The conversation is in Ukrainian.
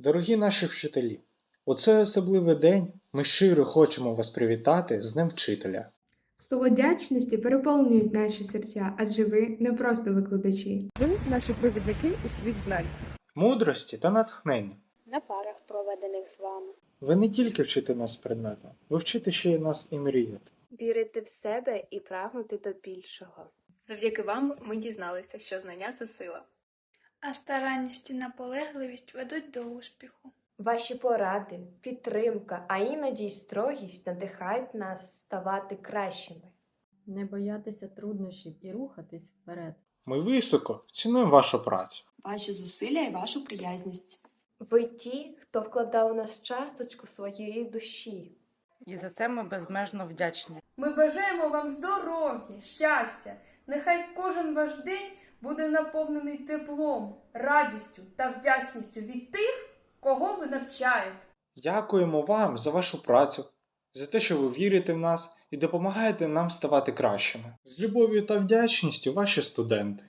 Дорогі наші вчителі, у цей особливий день ми щиро хочемо вас привітати з Днем вчителя. Слово вдячності переповнюють наші серця, адже ви не просто викладачі. Ви наші провідники у світ знань. Мудрості та натхнення. на парах, проведених з вами. Ви не тільки вчите нас предметом, ви вчите ще й нас і мріяти. Вірити в себе і прагнути до більшого. Завдяки вам ми дізналися, що знання це сила. А старанність і наполегливість ведуть до успіху. Ваші поради, підтримка, а іноді й строгість надихають нас ставати кращими. не боятися труднощів і рухатись вперед. Ми високо цінуємо вашу працю. ваші зусилля і вашу приязність. Ви ті, хто вкладав у нас часточку своєї душі. І за це ми безмежно вдячні. Ми бажаємо вам здоров'я, щастя. Нехай кожен ваш день буде наповнений теплом, радістю та вдячністю від тих, кого ви навчаєте. Дякуємо вам за вашу працю, за те, що ви вірите в нас і допомагаєте нам ставати кращими. З любов'ю та вдячністю ваші студенти.